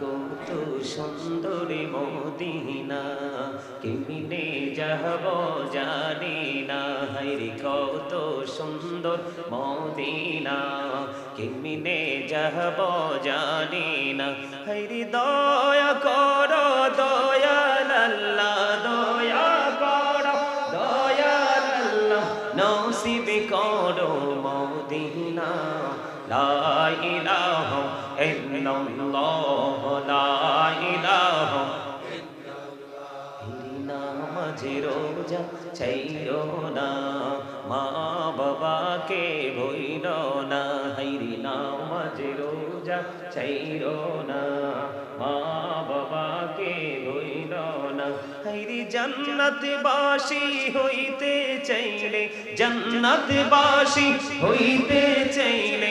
কত সুন্দরী মদিনা, কেমিনে যাহব জানি না। হাইরি কত সুন্দর মদিনা, কেমিনে যাহব জানি না। হাইরি দয়া কর দয়াল আল্লাহ দয়া কর দয়াল আল্লাহ নসিব করো মদিনা। লা ইলাহা ইল্লাল্লাহ, লা ইলাহা মাঝে রোজা ছাইরো না, মা বাবাকে ভইল না। হাইরি না মাঝে রোজা ছাইরো না, মা বাবাকে ভইল না। হাইরি জান্নাত বাসি হইতে চাইলে জান্নাত বাসি হইতে চাইলে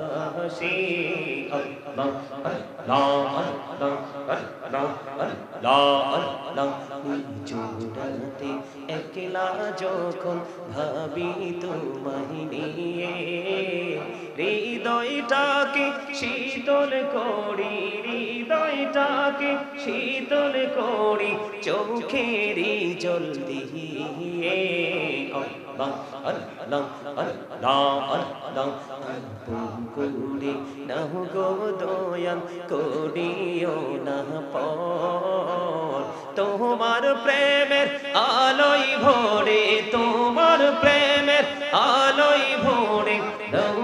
আল্লাহ আল্লাহ আল্লাহ আল্লাহ আল্লাহ আল্লাহ জোড়াতে একলা যখন ভাবি তোমায় নিয়ে, হৃদয়টাকে শীতল করি, হৃদয়টাকে শীতল করি, চোখেরই জল দিয়ে। আল্লাহ আল্লাহ আল্লাহ আল্লাহ করে নাহ গো দয়াল করিও না পর তোমার প্রেমের আলোই ভরে তোমার প্রেমের আলোই ভরে দাও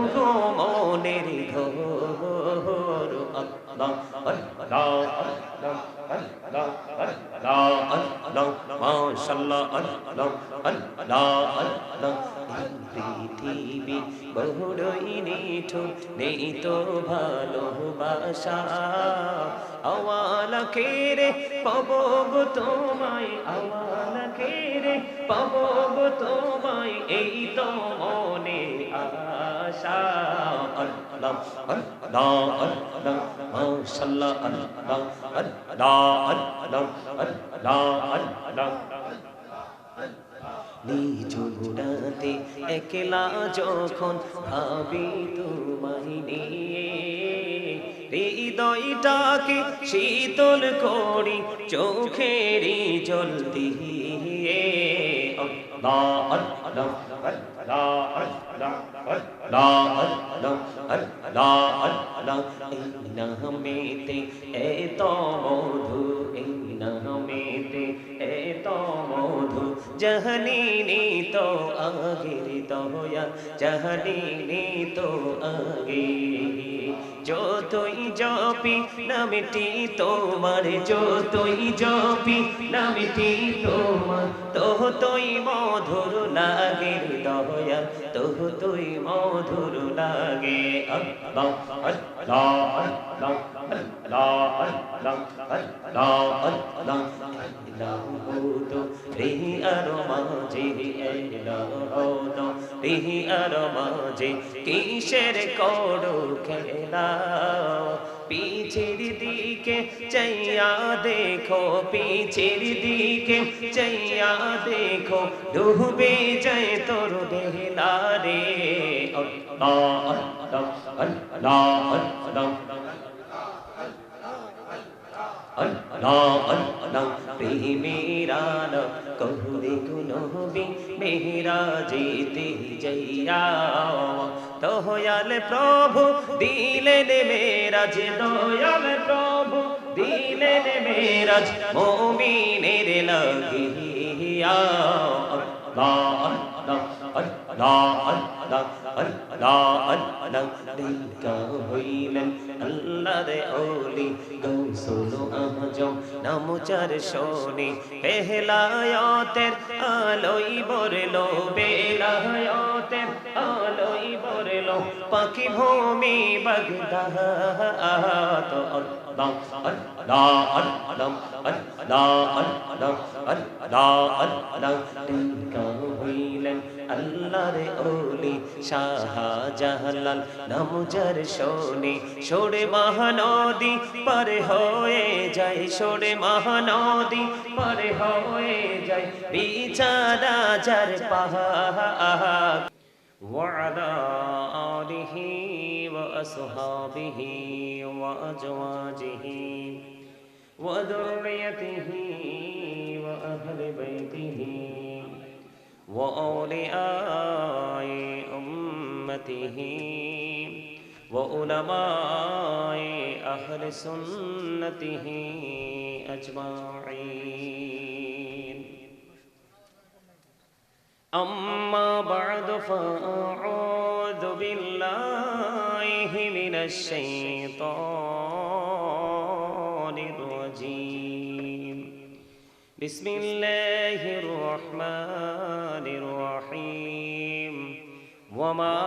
মনের ঘর আল্লাহ আল্লাহ আল্লাহ আল্লাহ আল্লাহ পৃথিবী বহুড়ই নিঠুর নেই তো ভালোবাসা আওয়ালা কেরে পাব গো তোমায় আওয়ালা কেরে পাব গো তোমায় এই তো মনে আশা লা একলা যখন ভাবি তোমায় নিয়ে হৃদয়টাকে শীতল করি চোখের জল দিয়ে আল্লাহ আল্লাহ আল্লাহ আল্লাহ আল্লাহ আল্লাহ এই নামেতে এত মধু এই নামেতে এত মধু জহনীনি তো আগের দয়া জহনীনি তো আগে যতই জপি, নামটি তোমার, যতই জপি, নামটি তোমার। তোহ তুই মধুর লাগে দয়া তোহ তুই মধুর লাগে আল্লাহ আল্লাহ আল্লাহ। রিহি আর মাঝে রিহি আর মাঝে কিসের করো খেলা পিছের দিকে চাইয়া দেখো পিছের দিকে চাইয়া দেখো ডুবে যায় তোর বেলা রে আল্লাহ আল্লাহ আল্লাহ আল্লাহ আল্লাহ প্রেমেরান কহুরে গুনবি মেহরা যেতে যাইয়া দয়াল প্রভু দিলেন মেরাজ দয়াল প্রভু দিলেন মেরাজ মোমিনের লাগিয়া আল্লাহ আল্লাহ আল্লাহ আল্লাহ নাম চার শোনে পেহলায়াতের আলোই বরলো বেলায়াতের আলোই বরলো পাখি ভূমি বাগদাদ আল্লাহ আল্লাহ আল্লাহ আল্লাহ আল্লাহ আল্লাহ আল্লাহ দিলকা হইলেন আল্লাহর ওলি শাহজাহালাল নামজার শোনে সোরে মহানদী পার হয়ে যায় সোরে মহানদী পার হয়ে যায় বিচারা যার পাহাড় وعلى آله وأصحابه وأزواجه وذريته وأهل بيته وأولياء أمته وعلماء أهل سنته أجمعين. أما بعد فأعوذ بالله من الشيطان بسم الله الرحمن الرحيم. وما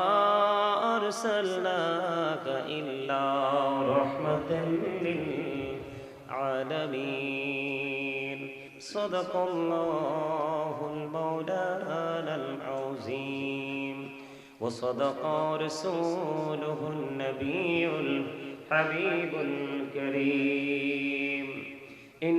أرسلناك إلا رحمة للعالمين. صدق الله المولانا العظيم. وصدق رسوله النبي الحبيب الكريم. إن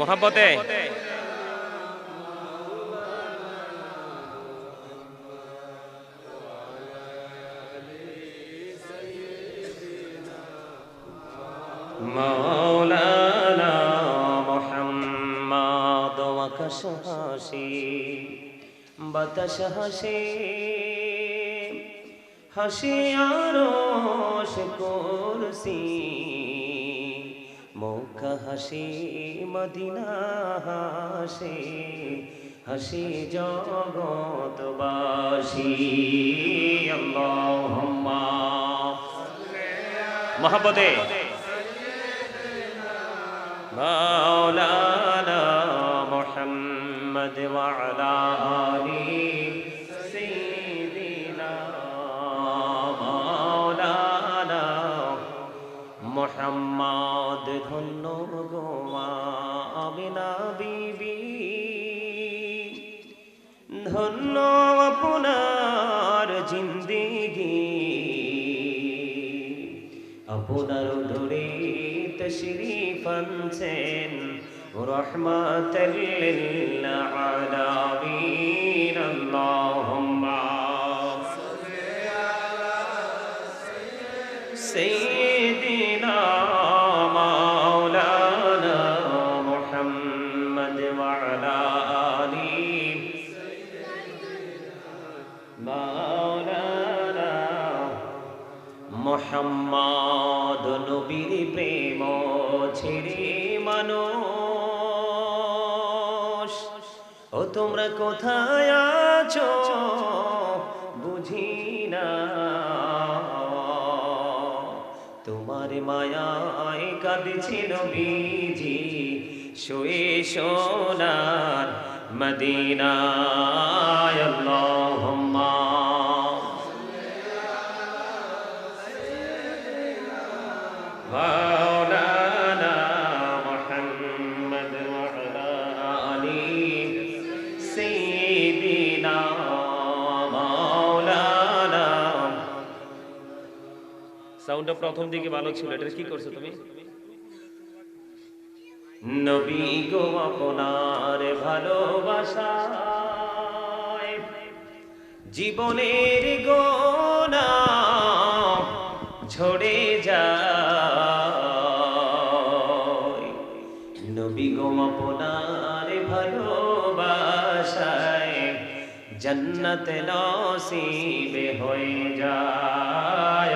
মোহাম্মতে مولانا محمد وكشهاشي বাতাস হাসে হাসি আরশ করসি মৌকা হাসি মদিনা হাসি হাসি জগতবাসি মহাপদে মহব্বতে। মাওলানা ধন্য গোমা আমিনা বিবি। ধন্য আপনার জিন্দিগি। আপনার ধরে আনছেন রহমাতাল লিল আলামিন আল্লাহুম্মা নবীর প্রেম ছেড়ে মানুষ। ও তোমরা কোথায় আছো? বুঝি না। তোমার মায়ায় কাঁদছে নবীজি, শুয়ে সোনার মদিনায়। আল্লাহুম্মা প্রথম দিকে ভালো ছিল, এটা কি করছ তুমি? নবী গো আপনার ভালোবাসায় জীবনের গোনা ঝরে যায়। নবী গো আপনার ভালোবাসায় জন্নত নসিবে হয়ে যায়।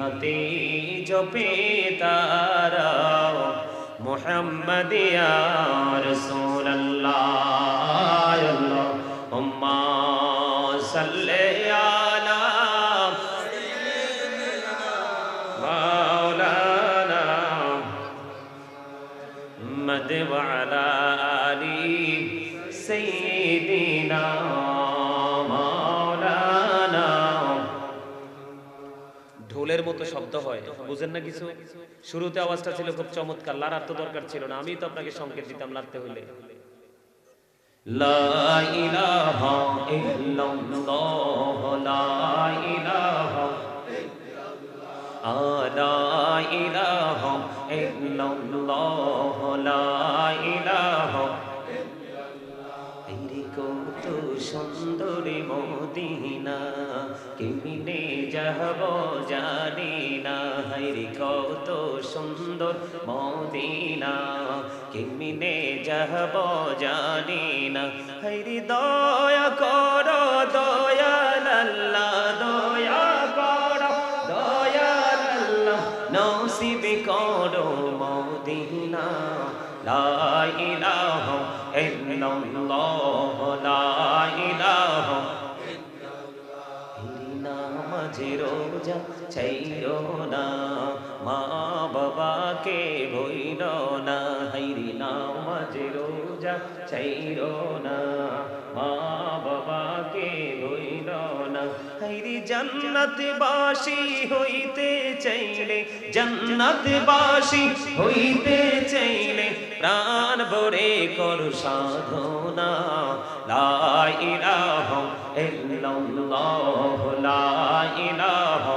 হাতে জপে তারা মোহাম্মদিয়া রসুল্লাহ সাল্ল মতো শব্দ হয় বুঝেন না কিছু শুরুতে আওয়াজটা ছিল খুব চমৎকার লারার তো দরকার ছিল না আমি তো আপনাকে সংকেত দিতাম লাড়তে হলে লা ইলাহা ইল্লাল্লাহ লা ইলাহা لا إله إلا الله কেমিনে জানি না। হাইরি কত সুন্দর মদিনা। কেমিনে যাহব জানি না। হাইরি দয়া কর দয়াল আল্লাহ দয়া কর দয়াল আল্লাহ নসিব করো মদিনা। লা ইলাহা ইল্লাল্লাহ, লা ইলাহা রোজা ছাইরো না, মা বাবাকে ভইল না, হাইরি না মাঝে রোজা ছাইরো না, মা বাবাকে ভইল জন্নত বাসি হইতে চাইলে জন্নত বাসি হইতে চাইলে প্রাণ ভরে কর সাধনা। লা ইলাহা ইল্লাল্লাহ, লা ইলাহা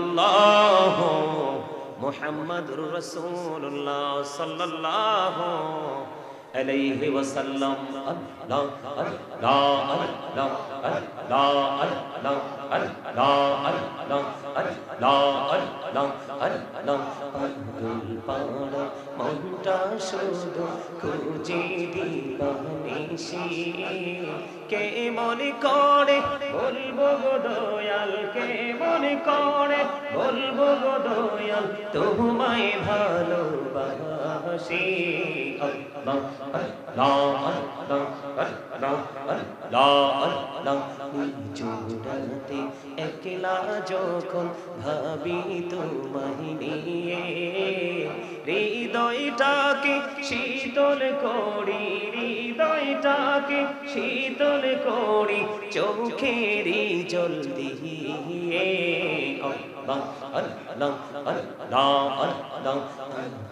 ইল্লাল্লাহু মুহাম্মাদুর রাসূলুল্লাহ সাল্লাল্লাহু আলাইহি ওয়াসাল্লাম আল্লাহ আল্লাহ আল্লাহ আল্লাহ আল্লাহ আল্লাহ আল্লাহ আল্লাহ আল্লাহ আল্লাহ আব্দুল পাড়া মনটা শুধু খুঁজে দিবানিসি কে মনে করে বলবো দয়াল কে মনে করে বলব গো দয়াল তোমায় ভালোবাসি। আল্লাহ একলা যখন ভাবি তোমায় নিয়ে, হৃদয়টাকে শীতল করি, হৃদয়টাকে শীতল করি, চোখেরই জল দিয়ে। আল্লাহ আল্লাহ আল্লাহ আল্লাহ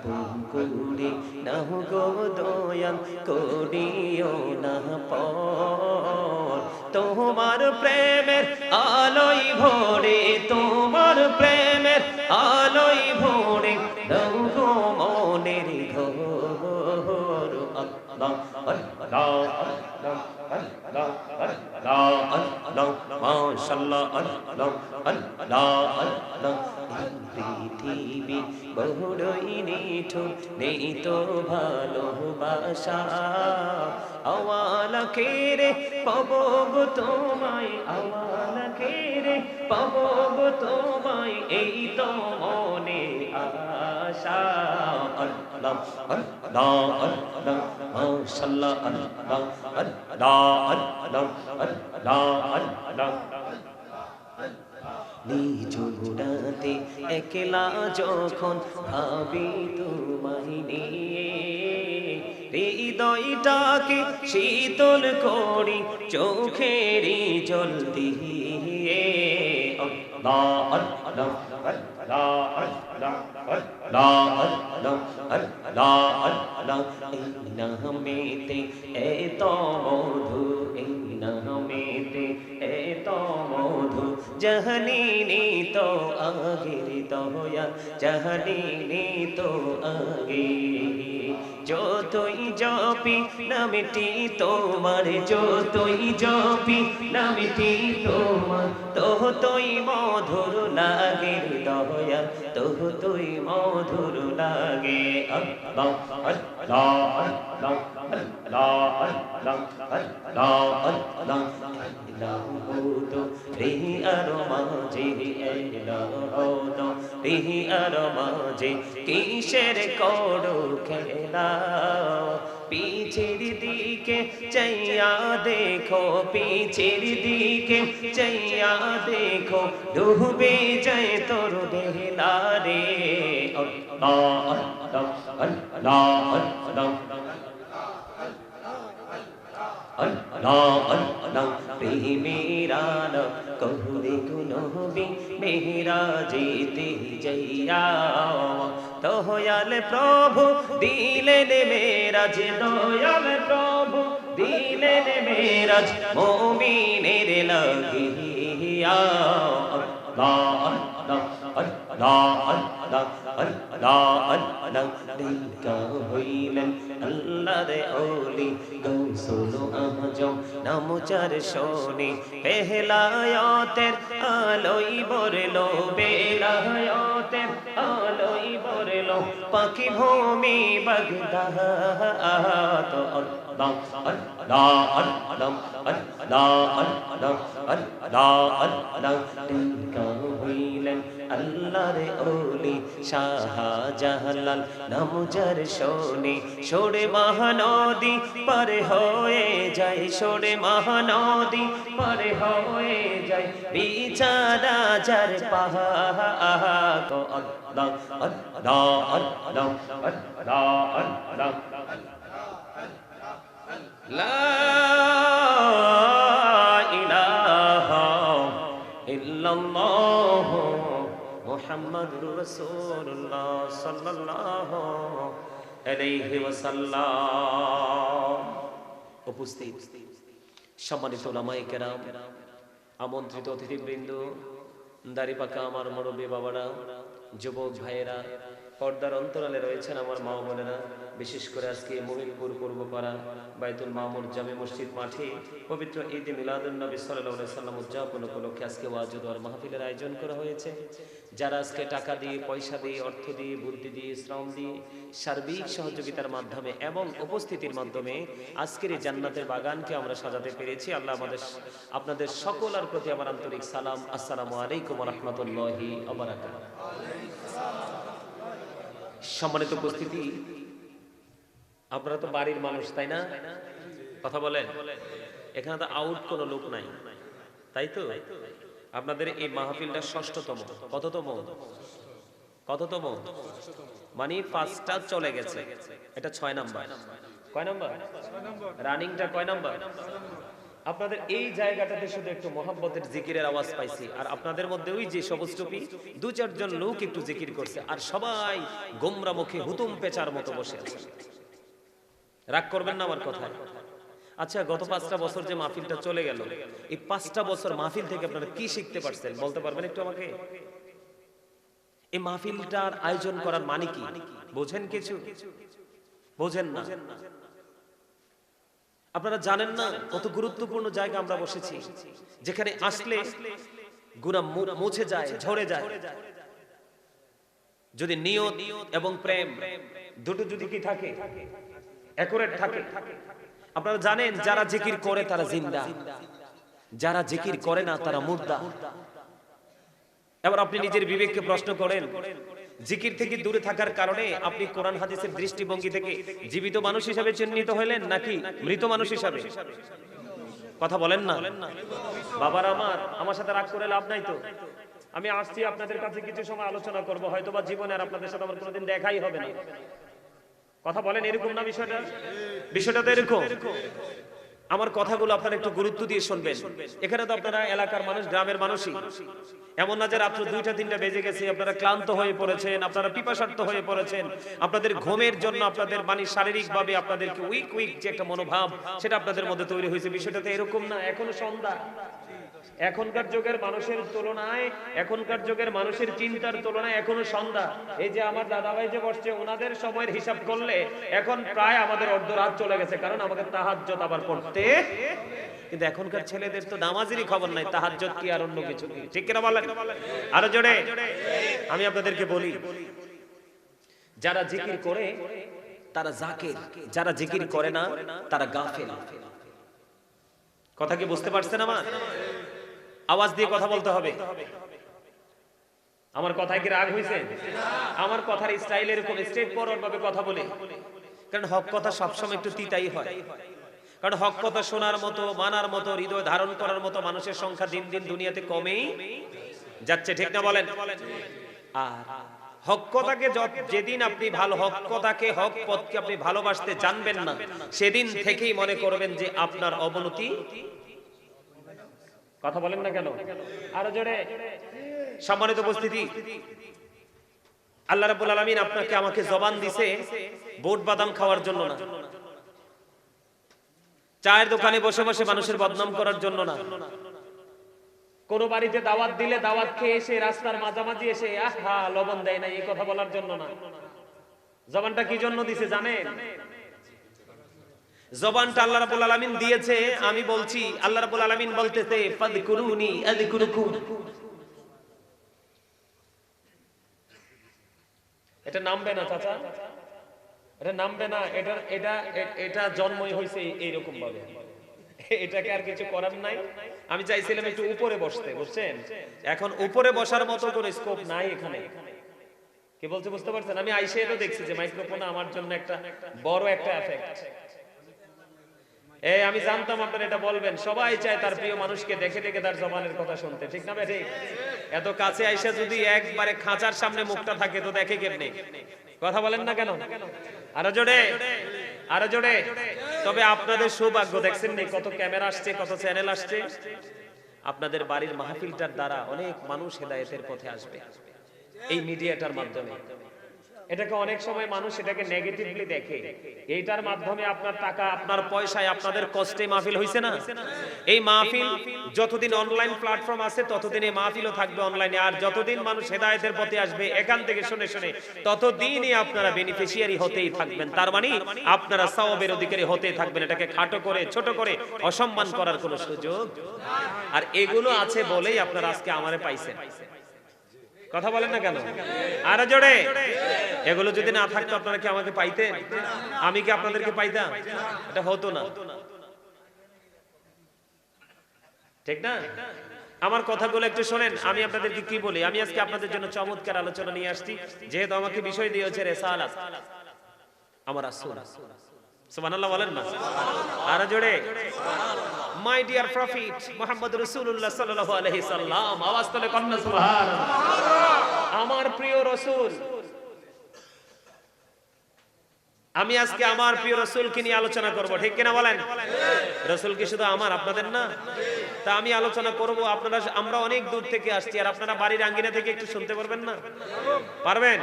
পুকুরে নাহ গো দয়াল করিও না পর তোমার প্রেমের আলোই ভরে তোমার প্রেমের আলোই ভরে আল্লাহ আল্লাহ আল্লাহ পৃথিবী বহুড়ই নিঠুর, নেই তো ভালোবাসা আওয়ালা কেরে পাব গো তোমায় আওয়ালা কেরে পাব গো তোমায়, এই তো মনে আশা। আল্লাহ আল্লাহ আল্লাহ মাশাআল্লাহ আল্লাহ আল্লাহ আল্লাহ আল্লাহ আল্লাহ। নিজ ঘুরাতে একলা যখন ভাবি তোমায় নিয়ে, হৃদয়টাকে শীতল করি চোখের জল দিয়ে। মেতে এত মধু, এই নামেতে, এত মধু জহনিনী তো আগির দয়া জহনিনী তো আগে। যতই জপি নামিটি তোমার, যতই জপি নামিটি তোমার তো তোই মধুর নাগির দয়া তোহ তুই মধুর লাগে আল্লাহ আল্লাহ আল্লাহ আল্লাহ আল্লাহ আল্লাহ আল্লাহ লাহুদো রিহি আর মাঝে এলাহুদো রিহি আর মাঝে কিসের করো খেলা পিছের দিকে চাইয়া দেখো পিছের দিকে চাইয়া দেখো ডুবে যায় তোর দেহলা রে আল্লাহ আল্লাহ আল্লাহ আল্লাহ আল্লাহ पे मेरा न कहू देखू नबी मेरा जीते जैया তো প্রভু দিলেন মেরাজ দয়াল প্রভু দিলেন মেরাজ মুমিনের লাগিয়া আল্লাহ আল্লাহ আল্লাহ আল্লাহ আল্লাহ আল্লাহ দিল কা হইলেন আল্লাহ রে ওলি গো নাম চার শোনি পেহলায়তের আলোই বরলো বেলায়তের আলোই বরলো পাখি ভূমি বগদাহাত অর্দম অর্দম অর্দম অর্দম অর্দম অর্দম অর্দম টিকা হইলেন আল্লাহর ওলি শাহজাহালাল নামজার শোনে সরে মহানদী পার হয়ে যায় সরে মহানদী পার হয়ে যায় বিচারা যার পাহা গো আল্লাহ আল্লাহ আল্লাহ আল্লাহ আল্লাহ লা ইলাহা ইল্লাল্লাহ মুহাম্মাদুর রাসূলুল্লাহ সাল্লাল্লাহু আলাইহি ওয়াসাল্লাম উপস্থিত সম্মানিত ওলামায়ে কেরাম, আমন্ত্রিত অতিথিবৃন্দ দাড়িপাকা আমার মুরব্বী বাবারা, যুবক ভাইয়েরা, পর্দার অন্তরালে রয়েছেন আমার মা বোনেরা। বিশেষ করে আজকে মহিলপুর পূর্বপাড়া বাইতুল মামুর জামে মসজিদ মাঠে পবিত্র ঈদ মিলাদুল নবী সাল্লাল্লাহু সাল্লাম উদযাপন উপলক্ষে আজকে ওয়াজ ও দোয়ার মাহফিলের আয়োজন করা হয়েছে। যারা আজকে টাকা দিয়ে, পয়সা দিয়ে, অর্থ দিয়ে, বুদ্ধি দিয়ে, শ্রম দিয়ে সার্বিক সহযোগিতার মাধ্যমে এবং উপস্থিতির মাধ্যমে আজকের এই জান্নাতের বাগানকে আমরা সাজাতে পেরেছি। আল্লাহ আমাদের আপনাদের সকলের প্রতি আমার আন্তরিক সালাম। আসসালামু আলাইকুম রহমতুল্লাহি সম্মানিত উপস্থিতি আপনারা তো বাড়ির মানুষ, তাই না? কথা বলেন। এখানে তো আউট কোনো লোক নাই। তাই তো? আপনাদের এই মাহফিলটা ষষ্ঠতম। কততম? কততম? মানে পাঁচটা চলে গেছে। এটা ছয় নাম্বার। কয় নাম্বার? রানিংটা কয় নাম্বার? আপনাদের এই জায়গাটাতে শুধু একটু মোহাব্বতের জিকিরের আওয়াজ পাইছি। আর আপনাদের মধ্যে ওই যে সবুজ টুপি দু চারজন লোক একটু জিকির করছে। আর সবাই গোমরা মুখে হুতুম পেচার মতো বসে আছে। রাগ করবেন না আমার কথায়। আচ্ছা গত পাঁচটা বছর যে মাহফিলটা চলে গেল এই পাঁচটা বছর মাহফিল থেকে আপনারা কি শিখতে পারছেন? বলতে পারবেন একটু আমাকে? এই মাহফিলটার আয়োজন করার মানে কি? বোঝেন কিছু? বোঝেন না। আপনারা জানেন না কত গুরুত্বপূর্ণ জায়গা আমরা বসেছি যেখানে আসলে গুণা মুছে যায় ঝরে যায়। যদি নিয়ত এবং প্রেম দুটো যদি কি থাকে একুরেট থাকে। আপনারা জানেন, যারা জিকির করে তারা জিন্দা। যারা জিকির করে না, তারা মুর্দা। এবার আপনি নিজের বিবেককে প্রশ্ন করেন, জিকির থেকে দূরে থাকার কারণে আপনি কোরআন, হাদিসের দৃষ্টিভঙ্গি থেকে জীবিত মানুষ হিসাবে চিহ্নিত হলেন, নাকি মৃত মানুষ হিসাবে? কথা বলেন না। বাবার আমার আমার সাথে রাগ করে লাভ নাই তো। আমি আসছি আপনাদের কাছে কিছু সময় আলোচনা করব হয়তো বা জীবনে আর আপনাদের সাথে আমার কোনোদিন দেখাই হবে না। কথা বলেন এরকম না বিষয়টা? বিষয়টা তো এরকম। আমার কথাগুলো আপনারা একটু গুরুত্ব দিয়ে শুনবেন। এখানে তো আপনারা এলাকার মানুষ, গ্রামের মানুষই। এমন না যে রাত্র দুইটা, তিনটা বেজে গেছে, আপনারা ক্লান্ত হয়ে পড়েছেন, আপনারা পিপাসার্থ হয়ে পড়েছেন। আপনাদের ঘুমের জন্য আপনাদের মানে শারীরিক ভাবে আপনাদেরকে উইক উইক যে একটা মনোভাব, সেটা আপনাদের মধ্যে তৈরি হয়েছে। বিষয়টা তো এরকম না, এখনও সন্ধ্যা। এখনকার যুগের মানুষের তুলনায়, এখনকার যুগের মানুষের চিন্তার তুলনায় এখনও সন্ধ্যা। এই যে আমার দাদাভাই যে বসছে, ওনাদের সময়ের হিসাব করলে এখন প্রায় আমাদের অর্ধ রাত চলে গেছে, কারণ আমাকে তাহাজ্জত আবার পড়তে। কিন্তু এখনকার ছেলেদের তো নামাজেরই খবর নাই তাহাজ্জত কি আর অন্য কিছু ঠিক কিনা বলেন? আরও জোরে। আমি আপনাদেরকে বলি, যারা জিকির করে, তারা জাকের। যারা জিকির করে না, তারা গাফেল। কথা কি বুঝতে পারছেন আমার? আওয়াজ দিয়ে কথা বলতে হবে। আমার কথায় কি রাগ হয়েছে? আমার কথার স্টাইল এরকম স্ট্রেট ফরওয়ার্ড ভাবে কথা বলে। কারণ হক কথা সবসময় একটু তিতাই হয়। কারণ হক কথা শোনার মতো মানার মতো হৃদয় ধারণ করার মতো মানুষের সংখ্যা দিন দিন দুনিয়াতে কমেই যাচ্ছে ঠিক না বলেন? আর হক কথাকে যেদিন আপনি ভালো হক কথাকে হক পথকে আপনি ভালোবাসতে জানবেন না সেদিন থেকেই মনে করবেন যে আপনার অবনতি কথা বলেন না কেন? আরও জোরে। সম্মানিত উপস্থিতি। আল্লাহ রাব্বুল আলামিন আপনাকে আমাকে জবান দিছে বোট বাদাম খাওয়ার জন্য না। চায়ের দোকানে বসে বসে মানুষের বদনাম করার জন্য না। কোন বাড়িতে দাওয়াত দিলে দাওয়াত খেয়ে এসে রাস্তার মাঝামাঝি এসে আহা লবণ দেয় না এই কথা বলার জন্য না। জবানটা কি জন্য দিছে জানেন? জবানটা আল্লাহ রাব্বুল আলামিন দিয়েছে, আমি বলছি, আল্লাহ রাব্বুল আলামিন বলতেছে এটা নামবে না, চাচা। এটা নামবে না, এটা এটা এটা জন্মই এইরকম ভাবে এটাকে আর কিছু করার নাই। আমি চাইছিলাম একটু উপরে বসতে, বুঝছেন? এখন উপরে বসার মতো কোনো স্কোপ নাই এখানে। কি বলছে, বুঝতে পারছেন? আমি আইসে তো দেখছি যে মাইক্রোফোন আমার জন্য একটা বড় একটা এফেক্ট এই আমি জানতাম আপনারা এটা বলবেন। সবাই চায় তার প্রিয় মানুষকে দেখে দেখে তার জবানের কথা শুনতে, ঠিক না ভাই? এত কাছে আইসা যদি একবারে খাঁচার সামনে মুখটা থাকে, তো দেখে কেমনে? কথা বলেন না কেন? আরও জোরে? আরও জোরে? তবে আপনাদের সৌভাগ্য, দেখছেন নি কত ক্যামেরা আসছে, কত চ্যানেল আসছে? আপনাদের বাড়ির মাহফিলটার দ্বারা অনেক মানুষ হেদায়েতের পথে আসবে। এই মিডিয়াটার মাধ্যমে। এটাকে অনেক সময় মানুষ এটাকে নেগেটিভলি দেখে। এইটার মাধ্যমে আপনার টাকা, আপনার পয়সায় আপনাদের কষ্টে মাহফিল হইছে না? এই মাহফিল যতদিন অনলাইন প্ল্যাটফর্ম আছে, ততদিন এই মাহফিলও থাকবে অনলাইনে আর যতদিন মানুষ হেদায়েতের পথে আসবে, এখান থেকে শুনে শুনে, ততদিনই আপনারা বেনিফিশিয়ারি হতেই থাকবেন। তার মানে আপনারা সওয়াবের অধিকারী হতেই থাকবেন। এটাকে খাটো করে, ছোট করে অসম্মান করার কোনো সুযোগ আর এগুলো আছে বলেই আপনারা আজকে আমারে পাইছেন। কথা বলেন না কেন? আরও জোরে। এগুলো যদি না থাকতো আপনারা কি আমাকে পাইতেন? আমি কি আপনাদেরকে পাইতাম? এটা হতো না। ঠিক না? আমার কথাগুলো একটু শোনেন, আমি আপনাদেরকে কি বলি? আমি আজকে আপনাদের জন্য চমৎকার আলোচনা নিয়ে আসছি। যেহেতু আমাকে বিষয় দিয়েছে রেসালাত, আমার রাসূল। সুবহানাল্লাহ বলেন না? আর জোরে। মাই ডিয়ার প্রফিট রাসূলুল্লাহ সাল্লাল্লাহু আলাইহি সাল্লাম, আওয়াজ তুলে সুবহানাল্লাহ। আমার প্রিয় রাসূল, আমি আজকে আমার প্রিয় রসুলকে নিয়ে আলোচনা করব, ঠিক কিনা বলেন? রসুল কি শুধু আমার, আপনাদের না? তা আমি আলোচনা করব, আপনারা, আমরা অনেক দূর থেকে আসছি, আর আপনারা বাড়ির আঙ্গিনা থেকে একটু শুনতে পারবেন না? পারবেন?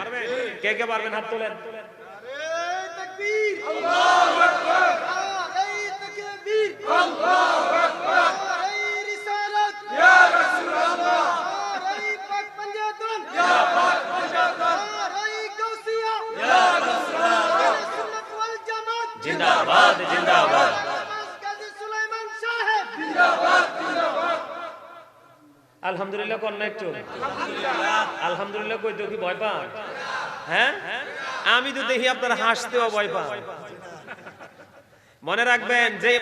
কে কে পারবেন হাত তোলেন? জিন্দাবাদ জিন্দাবাদ আলহামদুলিল্লাহ না একটু। আলহামদুলিল্লাহ কই তো কি ভয় পান? হ্যাঁ? আমি তো দেখি আপনার হাসতেও ভয় পান। মনে রাখবেন যে